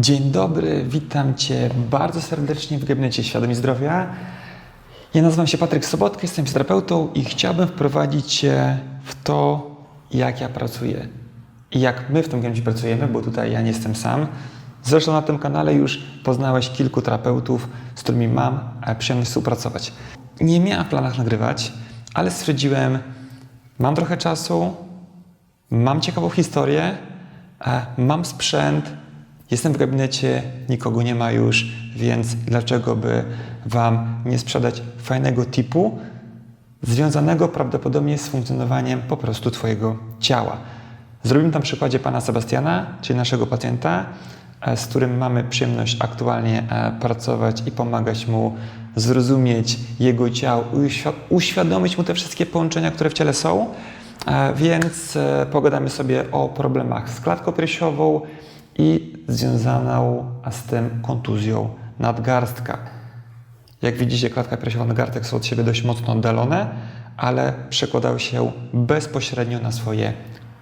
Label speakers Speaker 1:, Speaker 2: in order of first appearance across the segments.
Speaker 1: Dzień dobry, witam Cię bardzo serdecznie w gabinecie Świadomi Zdrowia. Ja nazywam się Patryk Sobotka, jestem fizjoterapeutą i chciałbym wprowadzić Cię w to, jak ja pracuję i jak my w tym gabinecie pracujemy, bo tutaj ja nie jestem sam. Zresztą na tym kanale już poznałeś kilku terapeutów, z którymi mam e, przyjemność współpracować. Nie miałem w planach nagrywać, ale stwierdziłem, mam trochę czasu, mam ciekawą historię, e, mam sprzęt, jestem w gabinecie, nikogo nie ma już, więc dlaczego by Wam nie sprzedać fajnego tipu, związanego prawdopodobnie z funkcjonowaniem po prostu Twojego ciała. Zrobimy tam przykładzie pana Sebastiana, czyli naszego pacjenta, e, z którym mamy przyjemność aktualnie e, pracować i pomagać mu zrozumieć jego ciało, uświ- uświadomić mu te wszystkie połączenia, które w ciele są. E, Więc pogadamy sobie o problemach z klatką piersiową i związaną z tym kontuzją nadgarstka. Jak widzicie, klatka piersiowa nadgarstek są od siebie dość mocno oddalone, ale przekładały się bezpośrednio na swoje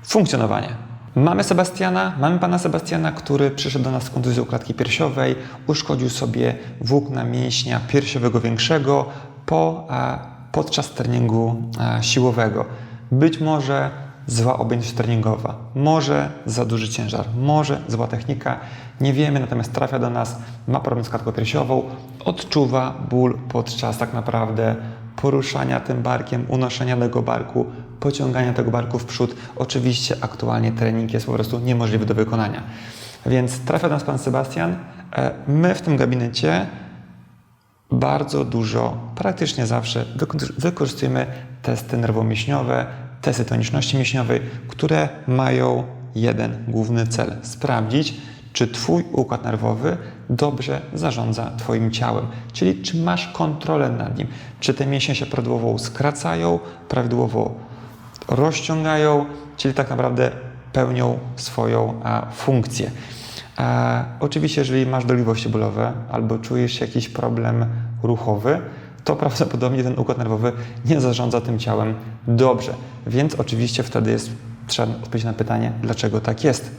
Speaker 1: funkcjonowanie. Mamy Sebastiana, mamy pana Sebastiana, który przyszedł do nas z kontuzją klatki piersiowej, uszkodził sobie włókna mięśnia piersiowego większego po, podczas treningu siłowego. Być może zła objętość treningowa, może za duży ciężar, może zła technika, nie wiemy, natomiast trafia do nas, ma problem z klatką piersiową, odczuwa ból podczas tak naprawdę poruszania tym barkiem, unoszenia tego barku, pociągania tego barku w przód. Oczywiście aktualnie trening jest po prostu niemożliwy do wykonania. Więc trafia do nas pan Sebastian. E, My w tym gabinecie bardzo dużo, praktycznie zawsze wyko- wykorzystujemy testy nerwomięśniowe, testy toniczności mięśniowej, które mają jeden główny cel: sprawdzić, czy Twój układ nerwowy dobrze zarządza Twoim ciałem, czyli czy masz kontrolę nad nim, czy te mięśnie się prawidłowo skracają, prawidłowo rozciągają, czyli tak naprawdę pełnią swoją a, funkcję. Oczywiście, jeżeli masz dolegliwości bólowe albo czujesz jakiś problem ruchowy, to prawdopodobnie ten układ nerwowy nie zarządza tym ciałem dobrze. Więc oczywiście wtedy jest trzeba odpowiedzieć na pytanie, dlaczego tak jest.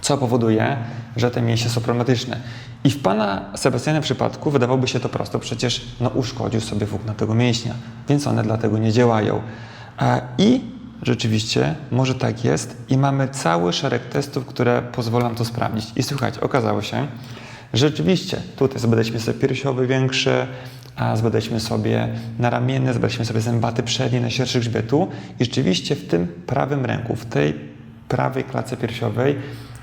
Speaker 1: Co powoduje, że te mięśnie są problematyczne. I w pana Sebastiana przypadku wydawałoby się to prosto, przecież no, uszkodził sobie włókna tego mięśnia, więc one dlatego nie działają. I rzeczywiście może tak jest i mamy cały szereg testów, które pozwolą to sprawdzić. I słuchajcie, okazało się, że rzeczywiście tutaj zbadaliśmy sobie piersiowy większy, a zbadaliśmy sobie naramienny, zbadaliśmy sobie zębaty przednie na sierszy grzbietu i rzeczywiście w tym prawym ręku, w tej prawej klatce piersiowej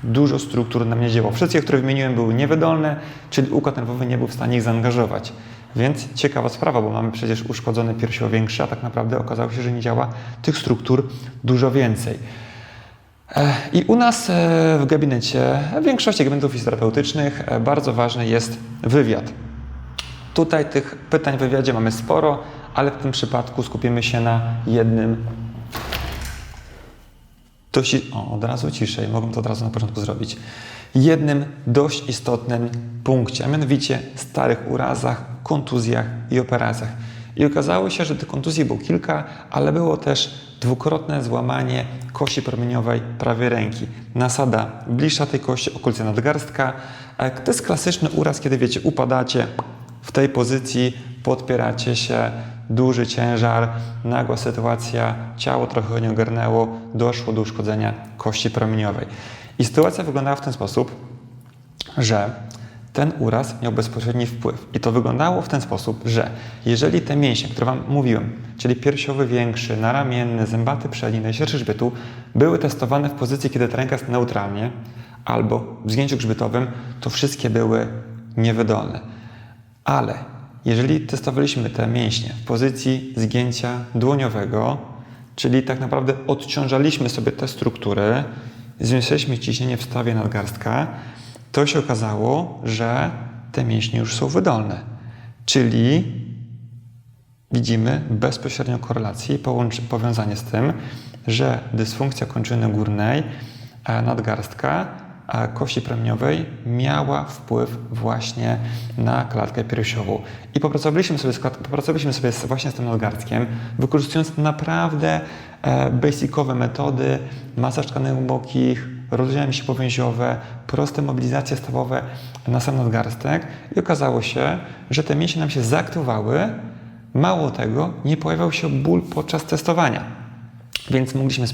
Speaker 1: dużo struktur nam nie działało. Wszystkie, które wymieniłem, były niewydolne, czyli układ nerwowy nie był w stanie ich zaangażować. Więc ciekawa sprawa, bo mamy przecież uszkodzone piersiowo większe, a tak naprawdę okazało się, że nie działa tych struktur dużo więcej. I u nas e, w gabinecie, w większości gabinetów fizjoterapeutycznych, e, bardzo ważny jest wywiad. Tutaj tych pytań w wywiadzie mamy sporo, ale w tym przypadku skupimy się na jednym dość, o, od razu ciszej, mogę to od razu na początku zrobić. Jednym dość istotnym punkcie, a mianowicie starych urazach, kontuzjach i operacjach. I okazało się, że tych kontuzji było kilka, ale było też dwukrotne złamanie kości promieniowej prawej ręki. Nasada bliższa tej kości, okolica nadgarstka. To jest klasyczny uraz, kiedy wiecie, upadacie w tej pozycji, podpieracie się, duży ciężar, nagła sytuacja, ciało trochę nie ogarnęło, doszło do uszkodzenia kości promieniowej. I sytuacja wyglądała w ten sposób, że ten uraz miał bezpośredni wpływ. I to wyglądało w ten sposób, że jeżeli te mięśnie, które Wam mówiłem, czyli piersiowy większy, naramienny, zębaty przedni, najsierszy grzbietu, były testowane w pozycji, kiedy ta ręka jest neutralnie, albo w zgięciu grzbietowym, to wszystkie były niewydolne. Ale jeżeli testowaliśmy te mięśnie w pozycji zgięcia dłoniowego, czyli tak naprawdę odciążaliśmy sobie te struktury, zwiększyliśmy ciśnienie w stawie nadgarstka, to się okazało, że te mięśnie już są wydolne. Czyli widzimy bezpośrednią korelację i powiązanie z tym, że dysfunkcja kończyny górnej e, nadgarstka kości promieniowej miała wpływ właśnie na klatkę piersiową. I popracowaliśmy sobie popracowaliśmy sobie właśnie z tym nadgarstkiem, wykorzystując naprawdę e, basicowe metody, masaż tkanek głębokich, rozdziały mięśnie powięziowe, proste mobilizacje stawowe na sam nadgarstek i okazało się, że te mięśnie nam się zaaktywowały. Mało tego, nie pojawiał się ból podczas testowania. Więc mogliśmy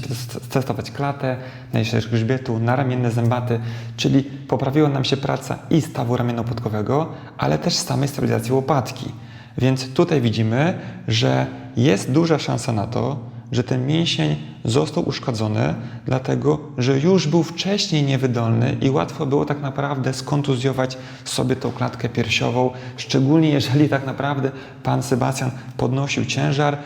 Speaker 1: testować klatę, najszerszy grzbietu, naramienne zębaty, czyli poprawiła nam się praca i stawu ramienno-podkowego, ale też samej stabilizacji łopatki. Więc tutaj widzimy, że jest duża szansa na to, że ten mięsień został uszkodzony, dlatego że już był wcześniej niewydolny i łatwo było tak naprawdę skontuzjować sobie tą klatkę piersiową, szczególnie jeżeli tak naprawdę pan Sebastian podnosił ciężar,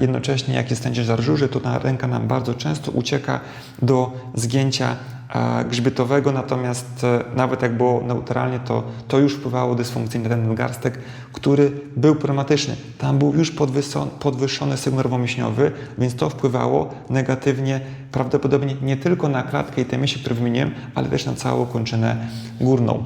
Speaker 1: jednocześnie jak jest ten ciężar żuży, to ta ręka nam bardzo często ucieka do zgięcia grzbietowego, natomiast e, nawet jak było neutralnie, to, to już wpływało dysfunkcyjnie ten nadgarstek, który był problematyczny. Tam był już podwyższony sygnał nerwomięśniowy, więc to wpływało negatywnie prawdopodobnie nie tylko na klatkę i te mięśnie, które wymieniłem, ale też na całą kończynę górną.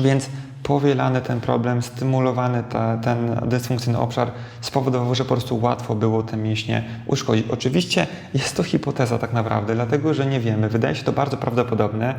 Speaker 1: Więc powielany ten problem, stymulowany ta, ten dysfunkcyjny obszar spowodował, że po prostu łatwo było te mięśnie uszkodzić. Oczywiście jest to hipoteza tak naprawdę, dlatego że nie wiemy. Wydaje się to bardzo prawdopodobne.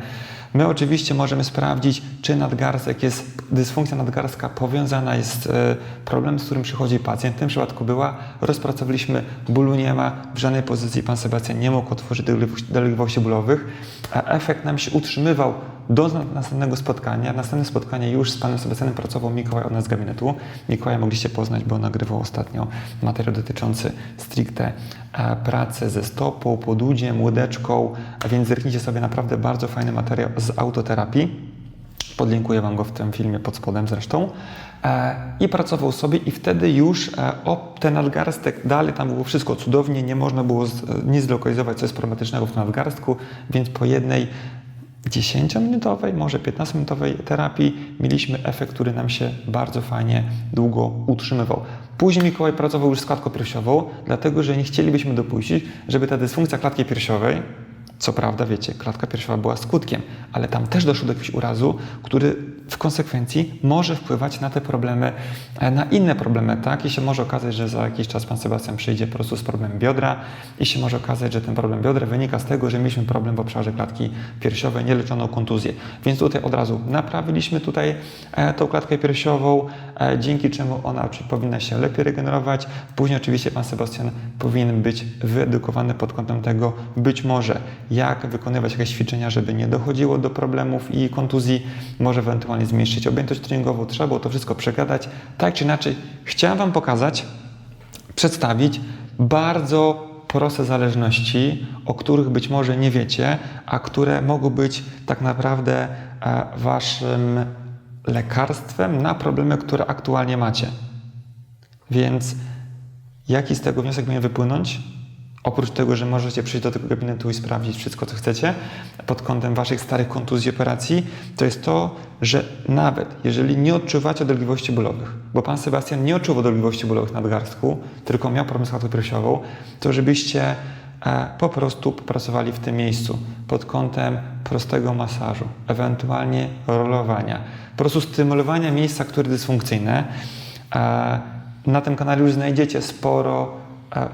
Speaker 1: My oczywiście możemy sprawdzić, czy nadgarstek jest, dysfunkcja nadgarstka powiązana jest z e, problemem, z którym przychodzi pacjent. W tym przypadku była, rozpracowaliśmy, bólu nie ma, w żadnej pozycji pan Sebastian nie mógł otworzyć dolegliwości- bólowych, a efekt nam się utrzymywał do na- następnego spotkania. Następne spotkanie już z panem Sebastianem pracował Mikołaj od nas z gabinetu. Mikołaja mogliście poznać, bo nagrywał ostatnio materiał dotyczący stricte e, pracy ze stopą, podudziem, łydeczką, a więc zerknijcie sobie naprawdę bardzo fajny materiał z autoterapii. Podlinkuję Wam go w tym filmie pod spodem zresztą. E, I pracował sobie i wtedy już e, o ten nadgarstek dalej, tam było wszystko cudownie, nie można było z, nie zlokalizować coś problematycznego w tym nadgarstku, więc po jednej 10-minutowej, może 15-minutowej terapii mieliśmy efekt, który nam się bardzo fajnie długo utrzymywał. Później Mikołaj pracował już z klatką piersiową, dlatego że nie chcielibyśmy dopuścić, żeby ta dysfunkcja klatki piersiowej, co prawda, wiecie, klatka piersiowa była skutkiem, ale tam też doszło do jakiegoś urazu, który w konsekwencji może wpływać na te problemy, e, na inne problemy, tak? I się może okazać, że za jakiś czas pan Sebastian przyjdzie po prostu z problemem biodra i się może okazać, że ten problem biodra wynika z tego, że mieliśmy problem w obszarze klatki piersiowej, nieleczoną kontuzję. Więc tutaj od razu naprawiliśmy tutaj e, tą klatkę piersiową, e, dzięki czemu ona powinna się lepiej regenerować. Później oczywiście pan Sebastian powinien być wyedukowany pod kątem tego, być może jak wykonywać jakieś ćwiczenia, żeby nie dochodziło do problemów i kontuzji, może ewentualnie zmniejszyć objętość treningową, trzeba było to wszystko przegadać. Tak czy inaczej, chciałem Wam pokazać, przedstawić bardzo proste zależności, o których być może nie wiecie, a które mogą być tak naprawdę e, Waszym lekarstwem na problemy, które aktualnie macie. Więc jaki z tego wniosek powinien wypłynąć? Oprócz tego, że możecie przyjść do tego gabinetu i sprawdzić wszystko, co chcecie pod kątem Waszych starych kontuzji operacji, to jest to, że nawet jeżeli nie odczuwacie dolegliwości bólowych, bo Pan Sebastian nie odczuwał dolegliwości bólowych na nadgarstku, tylko miał problem z piersiową, to żebyście e, po prostu popracowali w tym miejscu pod kątem prostego masażu, ewentualnie rolowania, po prostu stymulowania miejsca, które dysfunkcyjne. E, na tym kanale już znajdziecie sporo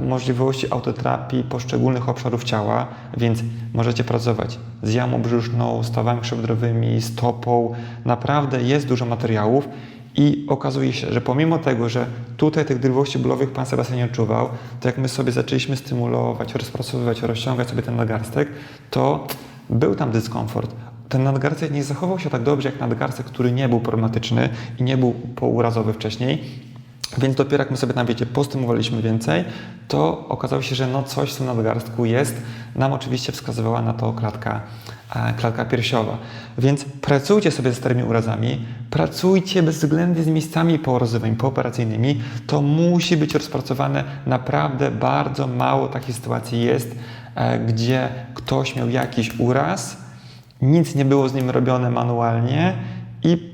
Speaker 1: możliwości autoterapii poszczególnych obszarów ciała, więc możecie pracować z jamą brzuszną, stawami krzywdrowymi, stopą. Naprawdę jest dużo materiałów i okazuje się, że pomimo tego, że tutaj tych dolegliwości bólowych Pan Sebastian nie odczuwał, to jak my sobie zaczęliśmy stymulować, rozpracowywać, rozciągać sobie ten nadgarstek, to był tam dyskomfort. Ten nadgarstek nie zachował się tak dobrze jak nadgarstek, który nie był problematyczny i nie był pourazowy wcześniej. Więc dopiero jak my sobie tam, wiecie, postymulowaliśmy więcej, to okazało się, że no coś w tym nadgarstku jest. Nam oczywiście wskazywała na to klatka, e, klatka piersiowa. Więc pracujcie sobie ze starymi urazami, pracujcie bezwzględnie z miejscami pourazowymi, pooperacyjnymi. To musi być rozpracowane. Naprawdę bardzo mało takich sytuacji jest, e, gdzie ktoś miał jakiś uraz, nic nie było z nim robione manualnie i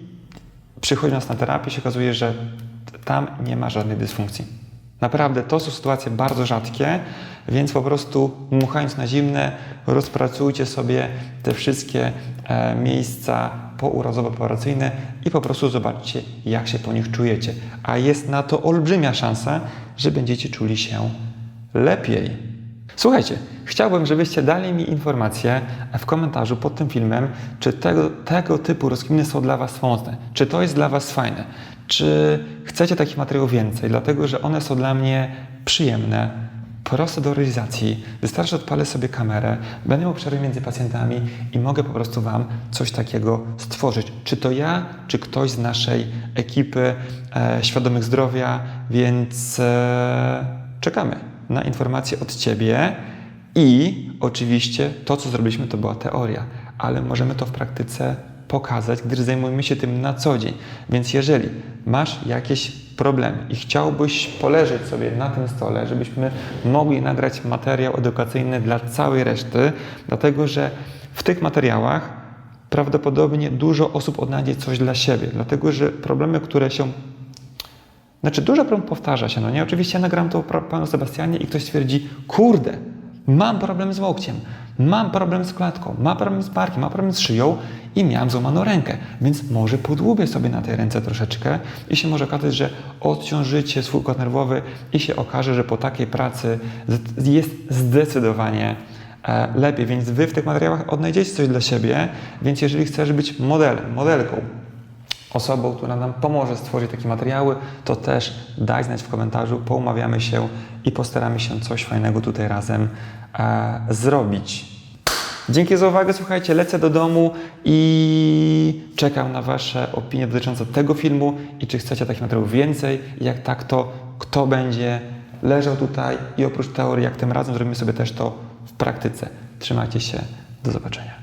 Speaker 1: przychodząc na terapię się okazuje, że tam nie ma żadnej dysfunkcji. Naprawdę to są sytuacje bardzo rzadkie, więc po prostu dmuchając na zimne, rozpracujcie sobie te wszystkie e, miejsca pourazowo-operacyjne i po prostu zobaczcie, jak się po nich czujecie. A jest na to olbrzymia szansa, że będziecie czuli się lepiej. Słuchajcie, chciałbym, żebyście dali mi informację w komentarzu pod tym filmem, czy tego, tego typu rozkminy są dla Was pomocne, czy to jest dla Was fajne, czy chcecie takich materiałów więcej, dlatego że one są dla mnie przyjemne, proste do realizacji. Wystarczy, odpalę sobie kamerę, będę miał przerwy między pacjentami i mogę po prostu Wam coś takiego stworzyć. Czy to ja, czy ktoś z naszej ekipy e, świadomych zdrowia, więc e, czekamy na informacje od Ciebie i oczywiście to, co zrobiliśmy, to była teoria, ale możemy to w praktyce pokazać, gdyż zajmujemy się tym na co dzień. Więc jeżeli masz jakieś problemy i chciałbyś poleżeć sobie na tym stole, żebyśmy mogli nagrać materiał edukacyjny dla całej reszty, dlatego że w tych materiałach prawdopodobnie dużo osób odnajdzie coś dla siebie, dlatego że problemy, które się znaczy, dużo problem powtarza się, no nie? Oczywiście ja nagram to panu Sebastianie i ktoś stwierdzi, kurde, mam problem z łokciem, mam problem z klatką, mam problem z barkiem, mam problem z szyją i miałem złamaną rękę, więc może podłubię sobie na tej ręce troszeczkę i się może okazać, że odciążycie swój układ nerwowy i się okaże, że po takiej pracy jest zdecydowanie e, lepiej, więc wy w tych materiałach odnajdziecie coś dla siebie, więc jeżeli chcesz być modelem, modelką, osobą, która nam pomoże stworzyć takie materiały, to też daj znać w komentarzu, poumawiamy się i postaramy się coś fajnego tutaj razem e, zrobić. Dzięki za uwagę, słuchajcie, lecę do domu i czekam na Wasze opinie dotyczące tego filmu i czy chcecie takich materiałów więcej, jak tak to kto będzie leżał tutaj i oprócz teorii, jak tym razem zrobimy sobie też to w praktyce. Trzymajcie się, do zobaczenia.